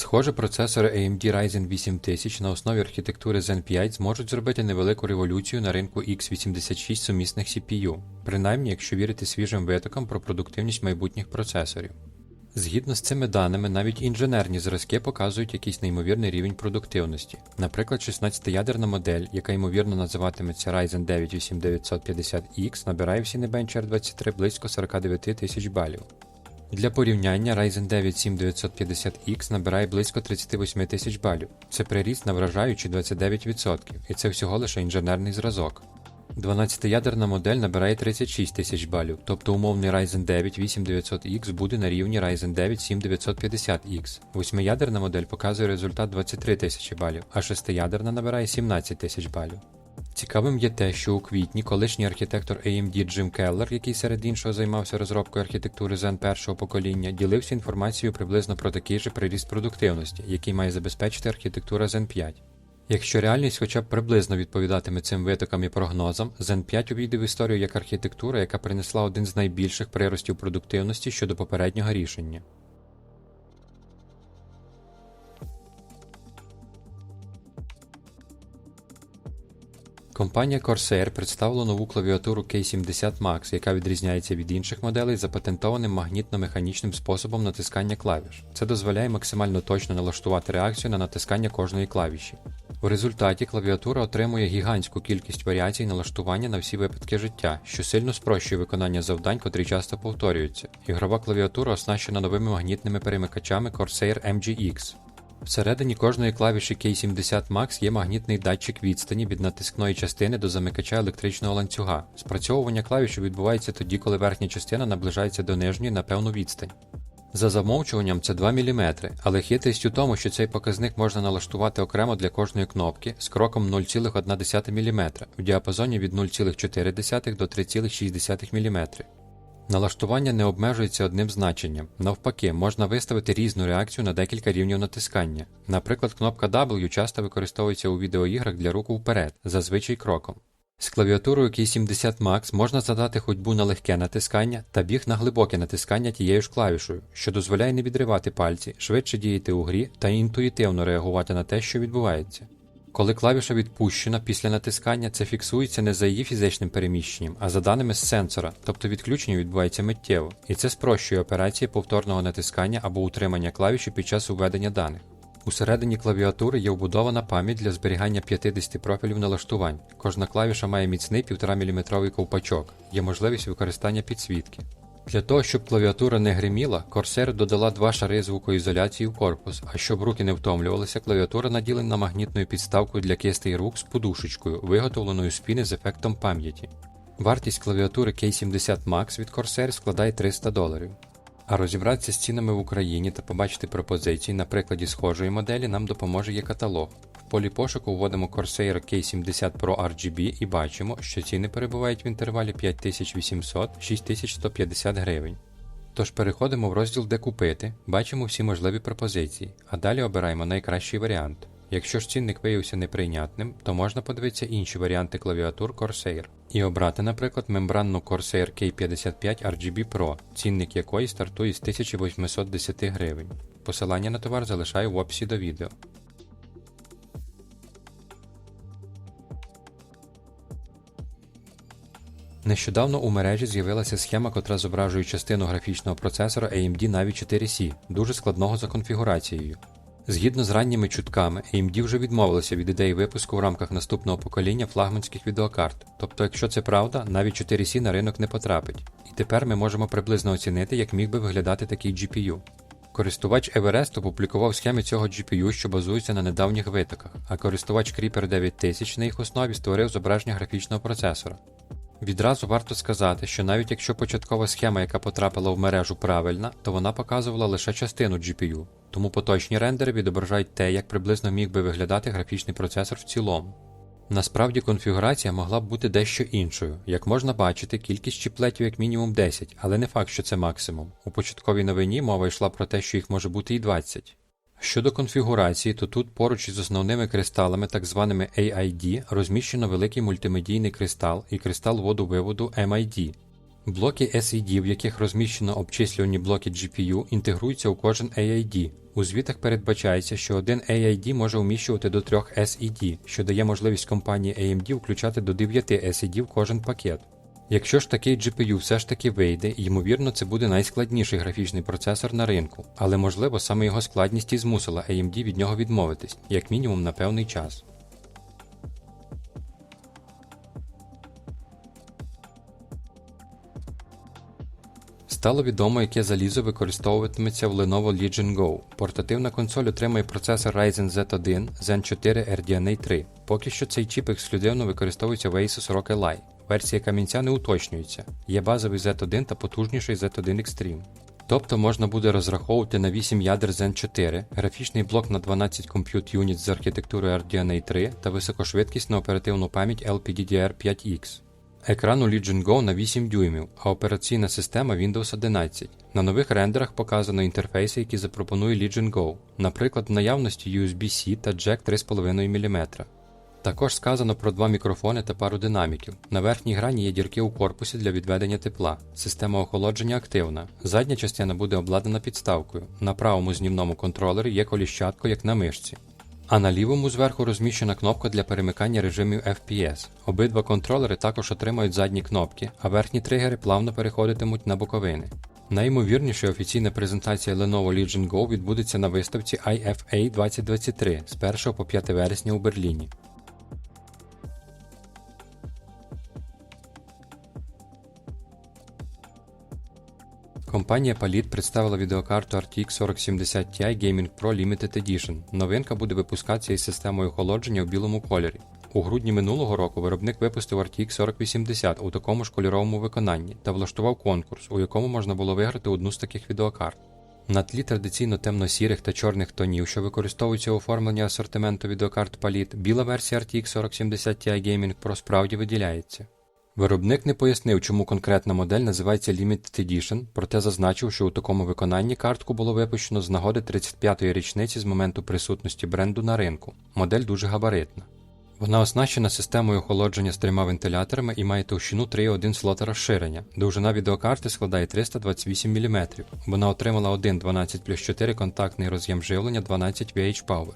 Схоже, процесори AMD Ryzen 8000 на основі архітектури Zen 5 зможуть зробити невелику революцію на ринку x86 сумісних CPU, принаймні якщо вірити свіжим витокам про продуктивність майбутніх процесорів. Згідно з цими даними, навіть інженерні зразки показують якийсь неймовірний рівень продуктивності. Наприклад, 16-ядерна модель, яка ймовірно називатиметься Ryzen 9 8950X, набирає в Cinebench R23 близько 49 тисяч балів. Для порівняння Ryzen 9 7950X набирає близько 38 тисяч балів. Це приріст на вражаючі 29%, і це всього лише інженерний зразок. 12-ядерна модель набирає 36 тисяч балів, тобто умовний Ryzen 9 8900X буде на рівні Ryzen 9 7950X. 8-ядерна модель показує результат 23 тисячі балів, а 6-ядерна набирає 17 тисяч балів. Цікавим є те, що у квітні колишній архітектор AMD Джим Келлер, який серед іншого займався розробкою архітектури Zen першого покоління, ділився інформацією приблизно про такий же приріст продуктивності, який має забезпечити архітектура Zen 5. Якщо реальність хоча б приблизно відповідатиме цим витокам і прогнозам, Zen 5 увійде в історію як архітектура, яка принесла один з найбільших приростів продуктивності щодо попереднього рішення. Компанія Corsair представила нову клавіатуру K70 Max, яка відрізняється від інших моделей запатентованим магнітно-механічним способом натискання клавіш. Це дозволяє максимально точно налаштувати реакцію на натискання кожної клавіші. У результаті клавіатура отримує гігантську кількість варіацій налаштування на всі випадки життя, що сильно спрощує виконання завдань, котрі часто повторюються. Ігрова клавіатура оснащена новими магнітними перемикачами Corsair MGX. Всередині кожної клавіші K70 Max є магнітний датчик відстані від натискної частини до замикача електричного ланцюга. Спрацьовування клавіші відбувається тоді, коли верхня частина наближається до нижньої на певну відстань. За замовчуванням це 2 мм, але хитрість у тому, що цей показник можна налаштувати окремо для кожної кнопки з кроком 0,1 мм в діапазоні від 0,4 до 3,6 мм. Налаштування не обмежується одним значенням. Навпаки, можна виставити різну реакцію на декілька рівнів натискання. Наприклад, кнопка W часто використовується у відеоіграх для руху вперед, зазвичай кроком. З клавіатурою K70 Max можна задати ходьбу на легке натискання та біг на глибоке натискання тією ж клавішою, що дозволяє не відривати пальці, швидше діяти у грі та інтуїтивно реагувати на те, що відбувається. Коли клавіша відпущена після натискання, це фіксується не за її фізичним переміщенням, а за даними з сенсора, тобто відключення відбувається миттєво, і це спрощує операції повторного натискання або утримання клавіші під час введення даних. Усередині клавіатури є вбудована пам'ять для зберігання 50 профілів налаштувань. Кожна клавіша має міцний 1,5 мм ковпачок, є можливість використання підсвітки. Для того, щоб клавіатура не гриміла, Corsair додала два шари звукоізоляції в корпус, а щоб руки не втомлювалися, клавіатура наділена магнітною підставкою для кистей рук з подушечкою, виготовленою з піни з ефектом пам'яті. Вартість клавіатури K70 Max від Corsair складає 300 доларів. А розібратися з цінами в Україні та побачити пропозиції на прикладі схожої моделі нам допоможе є каталог. Полі пошуку вводимо Corsair K70 Pro RGB і бачимо, що ціни перебувають в інтервалі 5800-6150 гривень. Тож переходимо в розділ Де купити, бачимо всі можливі пропозиції, а далі обираємо найкращий варіант. Якщо ж цінник виявився неприйнятним, то можна подивитися інші варіанти клавіатур Corsair і обрати, наприклад, мембранну Corsair K55 RGB Pro, цінник якої стартує з 1810 гривень. Посилання на товар залишаю в описі до відео. Нещодавно у мережі з'явилася схема, котра зображує частину графічного процесора AMD Navi 4C, дуже складного за конфігурацією. Згідно з ранніми чутками, AMD вже відмовилася від ідеї випуску в рамках наступного покоління флагманських відеокарт. Тобто, якщо це правда, навіть 4C на ринок не потрапить. І тепер ми можемо приблизно оцінити, як міг би виглядати такий GPU. Користувач Everest опублікував схеми цього GPU, що базуються на недавніх витоках, а користувач Creeper 9000 на їх основі створив зображення графічного процесора. Відразу варто сказати, що навіть якщо початкова схема, яка потрапила в мережу правильна, то вона показувала лише частину GPU, тому поточні рендери відображають те, як приблизно міг би виглядати графічний процесор в цілому. Насправді конфігурація могла б бути дещо іншою. Як можна бачити, кількість чіплетів як мінімум 10, але не факт, що це максимум. У початковій новині мова йшла про те, що їх може бути і 20. Щодо конфігурації, то тут поруч із основними кристалами, так званими AID, розміщено великий мультимедійний кристал і кристал водовиводу MID. Блоки SED, в яких розміщено обчислювані блоки GPU, інтегруються у кожен AID. У звітах передбачається, що один AID може вміщувати до трьох SED, що дає можливість компанії AMD включати до 9 SED в кожен пакет. Якщо ж такий GPU все ж таки вийде, ймовірно, це буде найскладніший графічний процесор на ринку, але можливо саме його складність і змусила AMD від нього відмовитись, як мінімум на певний час. Стало відомо, яке залізо використовуватиметься в Lenovo Legion Go. Портативна консоль отримає процесор Ryzen Z1 Zen 4 RDNA 3. Поки що цей чіп ексклюзивно використовується в Asus ROG Ally. Версія камінця не уточнюється. Є базовий Z1 та потужніший Z1 Extreme. Тобто можна буде розраховувати на 8 ядер Zen 4, графічний блок на 12 Compute Units з архітектурою RDNA 3 та високошвидкісну оперативну пам'ять LPDDR5X. Екран у Legion Go на 8 дюймів, а операційна система Windows 11. На нових рендерах показано інтерфейси, які запропонує Legion Go, наприклад, в наявності USB-C та Jack 3,5 мм. Також сказано про два мікрофони та пару динаміків. На верхній грані є дірки у корпусі для відведення тепла. Система охолодження активна. Задня частина буде обладнана підставкою. На правому знімному контролері є коліщатко, як на мишці. А на лівому зверху розміщена кнопка для перемикання режимів FPS. Обидва контролери також отримають задні кнопки, а верхні тригери плавно переходитимуть на боковини. Найімовірніше офіційна презентація Lenovo Legion Go відбудеться на виставці IFA 2023 з 1 по 5 вересня у Берліні. Компанія Palit представила відеокарту RTX 4070 Ti Gaming Pro Limited Edition. Новинка буде випускатися із системою охолодження у білому кольорі. У грудні минулого року виробник випустив RTX 4080 у такому ж кольоровому виконанні та влаштував конкурс, у якому можна було виграти одну з таких відеокарт. На тлі традиційно темно-сірих та чорних тонів, що використовуються у оформленні асортименту відеокарт Palit, біла версія RTX 4070 Ti Gaming Pro справді виділяється. Виробник не пояснив, чому конкретна модель називається Limited Edition, проте зазначив, що у такому виконанні картку було випущено з нагоди 35-ї річниці з моменту присутності бренду на ринку. Модель дуже габаритна. Вона оснащена системою охолодження з трьома вентиляторами і має товщину 3,1 слота розширення. Довжина відеокарти складає 328 мм. Вона отримала один 12 плюс 4 контактний роз'єм живлення 12 VH Power.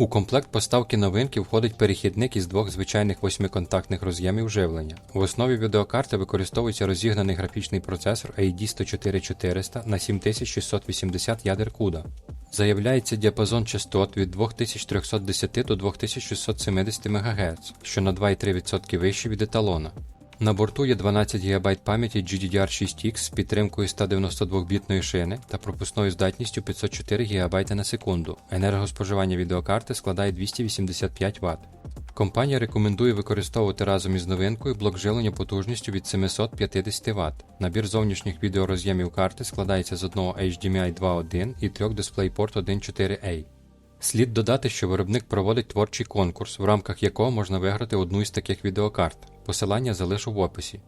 У комплект поставки новинки входить перехідник із двох звичайних восьмиконтактних роз'ємів живлення. В основі відеокарти використовується розігнаний графічний процесор AD 104400 на 7680 ядер CUDA. Заявляється діапазон частот від 2310 до 2670 МГц, що на 2,3% вище від еталона. На борту є 12 ГБ пам'яті GDDR6X з підтримкою 192-бітної шини та пропускною здатністю 504 ГБ на секунду. Енергоспоживання відеокарти складає 285 Вт. Компанія рекомендує використовувати разом із новинкою блок живлення потужністю від 750 Вт. Набір зовнішніх відеороз'ємів карти складається з одного HDMI 2.1 і трьох DisplayPort 1.4A. Слід додати, що виробник проводить творчий конкурс, в рамках якого можна виграти одну із таких відеокарт. Посилання залишу в описі.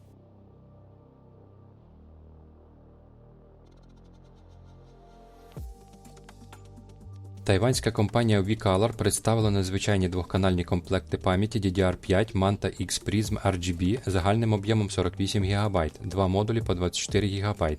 Тайванська компанія VColor представила надзвичайні двохканальні комплекти пам'яті DDR5 Manta X Prism RGB загальним об'ємом 48 ГБ, два модулі по 24 ГБ.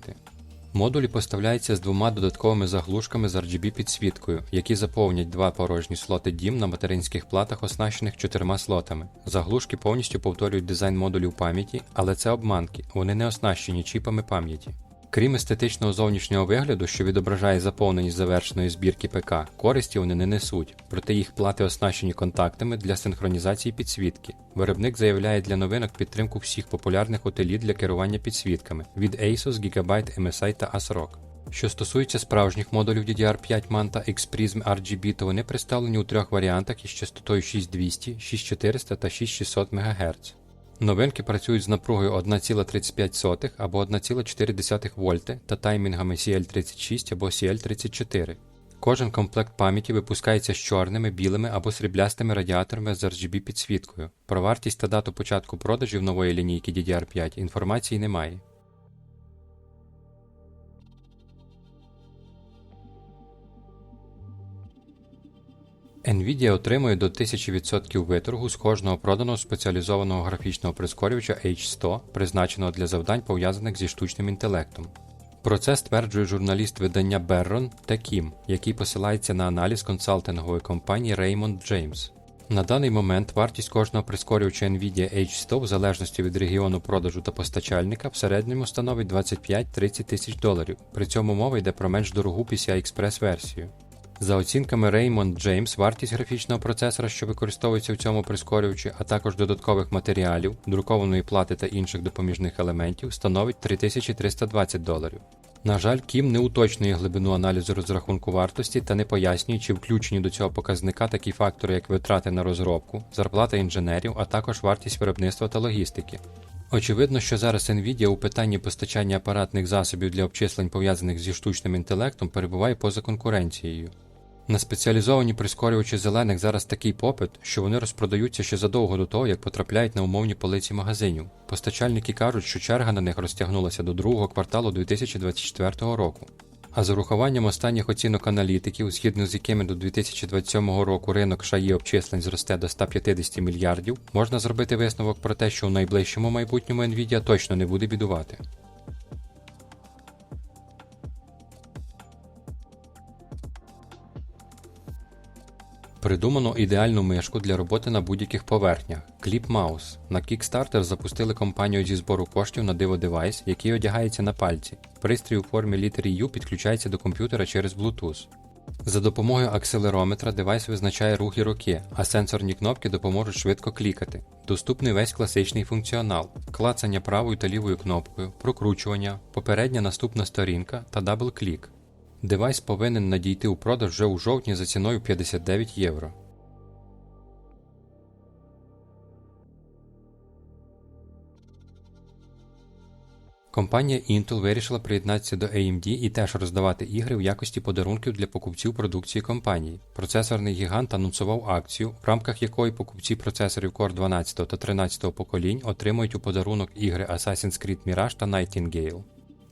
Модулі поставляються з двома додатковими заглушками з RGB підсвіткою, які заповнять два порожні слоти DIM на материнських платах, оснащених чотирма слотами. Заглушки повністю повторюють дизайн модулів пам'яті, але це обманки, вони не оснащені чіпами пам'яті. Крім естетичного зовнішнього вигляду, що відображає заповненість завершеної збірки ПК, користі вони не несуть, проте їх плати оснащені контактами для синхронізації підсвітки. Виробник заявляє для новинок підтримку всіх популярних утиліт для керування підсвітками від Asus, Gigabyte, MSI та ASRock. Що стосується справжніх модулів DDR5 Manta X Prism RGB, то вони представлені у трьох варіантах із частотою 6200, 6400 та 6600 МГц. Новинки працюють з напругою 1,35 або 1,4 вольти та таймінгами CL36 або CL34. Кожен комплект пам'яті випускається з чорними, білими або сріблястими радіаторами з RGB підсвіткою. Про вартість та дату початку продажів нової лінійки DDR5 інформації немає. Nvidia отримує до 1000% виторгу з кожного проданого спеціалізованого графічного прискорювача H100, призначеного для завдань пов'язаних зі штучним інтелектом. Про це стверджує журналіст видання Беррон Текім, який посилається на аналіз консалтингової компанії Raymond James. На даний момент вартість кожного прискорювача Nvidia H100 в залежності від регіону продажу та постачальника в середньому становить 25-30 тисяч доларів. При цьому мова йде про менш дорогу PCI Express версію. За оцінками Raymond James, вартість графічного процесора, що використовується в цьому прискорювачі, а також додаткових матеріалів, друкованої плати та інших допоміжних елементів, становить 3320 доларів. На жаль, Кім не уточнює глибину аналізу розрахунку вартості та не пояснює, чи включені до цього показника такі фактори, як витрати на розробку, зарплата інженерів, а також вартість виробництва та логістики. Очевидно, що зараз Nvidia у питанні постачання апаратних засобів для обчислень пов'язаних зі штучним інтелектом перебуває поза конкуренцією. На спеціалізовані прискорювачі зелених зараз такий попит, що вони розпродаються ще задовго до того, як потрапляють на умовні полиці магазинів. Постачальники кажуть, що черга на них розтягнулася до другого кварталу 2024 року. А з урахуванням останніх оцінок аналітиків, згідно з якими до 2027 року ринок шаї обчислень зросте до 150 мільярдів, можна зробити висновок про те, що у найближчому майбутньому Nvidia точно не буде бідувати. Придумано ідеальну мишку для роботи на будь-яких поверхнях Clip Mouse. На Kickstarter запустили компанію зі збору коштів на диво девайс, який одягається на пальці. Пристрій у формі літери U підключається до комп'ютера через Bluetooth. За допомогою акселерометра девайс визначає рухи руки, а сенсорні кнопки допоможуть швидко клікати. Доступний весь класичний функціонал: клацання правою та лівою кнопкою, прокручування, попередня наступна сторінка та дабл-клік. Девайс повинен надійти у продаж вже у жовтні за ціною 59 євро. Компанія Intel вирішила приєднатися до AMD і теж роздавати ігри в якості подарунків для покупців продукції компанії. Процесорний гігант анонсував акцію, в рамках якої покупці процесорів Core 12 та 13 поколінь отримують у подарунок ігри Assassin's Creed Mirage та Nightingale.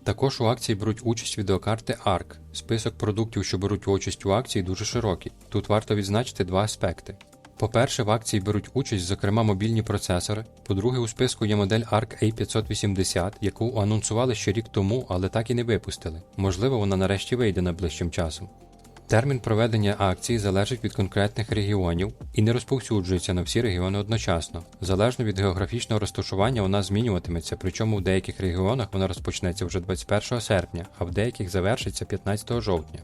Також у акції беруть участь відеокарти ARC. Список продуктів, що беруть участь у акції, дуже широкий. Тут варто відзначити два аспекти. По-перше, в акції беруть участь, зокрема, мобільні процесори. По-друге, у списку є модель ARC A580, яку анонсували ще рік тому, але так і не випустили. Можливо, вона нарешті вийде найближчим часом. Термін проведення акції залежить від конкретних регіонів і не розповсюджується на всі регіони одночасно. Залежно від географічного розташування вона змінюватиметься, причому в деяких регіонах вона розпочнеться вже 21 серпня, а в деяких завершиться 15 жовтня.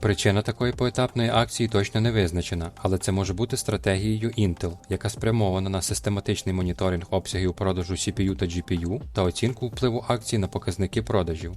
Причина такої поетапної акції точно не визначена, але це може бути стратегією Intel, яка спрямована на систематичний моніторинг обсягів продажу CPU та GPU та оцінку впливу акцій на показники продажів.